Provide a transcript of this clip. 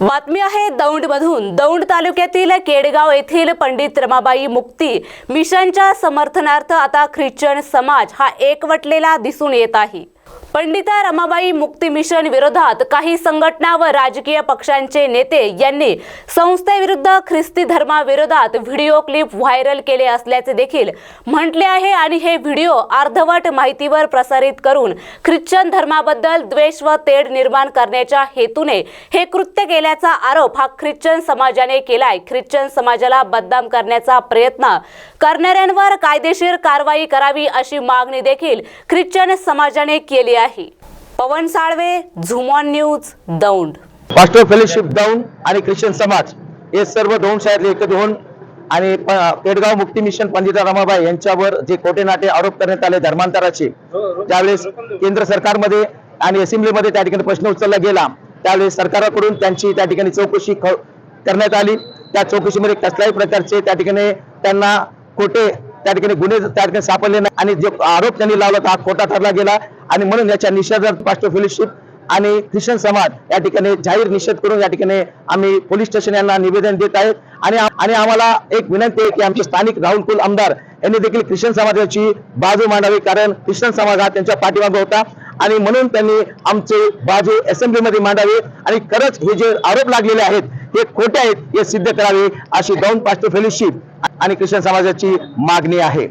बातमी आहे दौंडमधून. दौंड तालुक्यातील केडगाव येथील पंडित रमाबाई मुक्ती मिशनच्या समर्थनार्थ आता ख्रिश्चन समाज हा एकवटलेला दिसून येत आहे. पंडिता रमाबाई मुक्ती मिशन विरोधात काही संघटना व राजकीय पक्षांचे नेते यांनी संस्थेविरुद्ध ख्रिस्ती धर्माविरोधात व्हिडिओ क्लिप व्हायरल केले असल्याचे देखील म्हटले आहे आणि हे व्हिडिओ अर्धवट माहितीवर प्रसारित करून ख्रिश्चन धर्माबद्दल द्वेष व तेढ निर्माण करण्याच्या हेतूने हे कृत्य केल्याचा आरोप हा ख्रिश्चन समाजाने केलाय. ख्रिश्चन समाजाला बदनाम करण्याचा प्रयत्न करणाऱ्यांवर कायदेशीर कारवाई करावी अशी मागणी देखील ख्रिश्चन समाजाने केली आहे. Pavan Salve zoom on news Daund. Pastor fellowship Daund आणि ख्रिश्चन समाज हे सर्व दोन शाळेतले एकत्र होऊन आणि पेडगाव मुक्ती मिशन पंडिता रमाबाई यांच्यावर जे खोटे नाटे आरोप करण्यात आले धर्मांतराचे त्यावेळेस केंद्र सरकारमध्ये आणि असेंब्लीमध्ये त्या ठिकाणी प्रश्न उचलला गेला. त्यावेळेस सरकारकडून त्यांची त्या ठिकाणी चौकशी ख- करण्यात आली. त्या चौकशीमध्ये कसल्याही प्रकारचे त्या ठिकाणी त्यांना खोटे त्या ठिकाणी गुन्हे त्या ठिकाणी सापडले नाही. आणि जे आरोप त्यांनी लावला तो हा खोटा ठरला गेला. आणि म्हणून याच्या निषेधार्थ पास्टर फेलोशिप आणि ख्रिश्चन समाज या ठिकाणी जाहीर निषेध करून या ठिकाणी आम्ही पोलीस स्टेशन यांना निवेदन देत आहेत. आणि आणि आम्हाला एक विनंती आहे की आमचे स्थानिक राहुल कुल आमदार यांनी देखील ख्रिश्चन समाजाची बाजू मांडावी कारण ख्रिश्चन समाज हा त्यांच्या पाठीमागे होता. आणि म्हणून त्यांनी आमचे बाजू असेंब्लीमध्ये मांडावी. आणि खरंच हे जे आरोप लागलेले आहेत हे खोटे आहेत हे सिद्ध करावे अशी दोन पास्टर फेलोशिप आणि ख्रिश्चन समाजाची मागणी आहे.